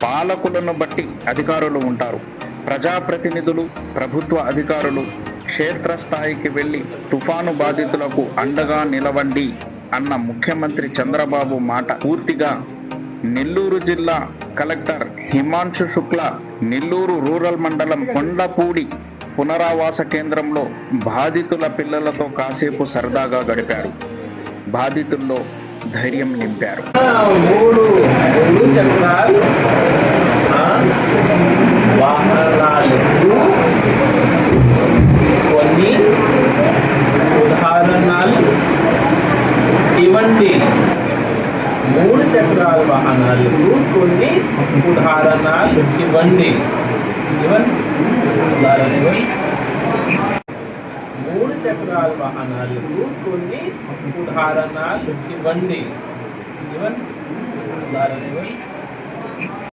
పాలకులను బట్టి అధికారులు ఉంటారు. ప్రజాప్రతినిధులు ప్రభుత్వ అధికారులు క్షేత్రస్థాయికి వెళ్ళి తుఫాను బాధితులకు అండగా నిలవండి అన్న ముఖ్యమంత్రి చంద్రబాబు మాట పూర్తిగా నెల్లూరు జిల్లా కలెక్టర్ హిమాంశు శుక్ల నెల్లూరు రూరల్ మండలం కొండపూడి పునరావాస కేంద్రంలో బాధితుల పిల్లలతో కాసేపు సరదాగా గడిపారు. బాధితుల్లో ధైర్యం నింపారు మూడు రెండు చక్రాలు ఆ, వాహనాలకు కొన్ని ఉదాహరణలు ఇవ్వండి మూడు చక్రాల వాహనాలకు కొన్ని ఉదాహరణలు ఇవ్వండి. ఇవ్వండి. ఉదాహరణ మూడు చక్రాల వాహనాలకు కొన్ని ఉదాహరణలు ఇవ్వండి. ఇవ్వండి. ఉదాహరణ ఇవ్వండి.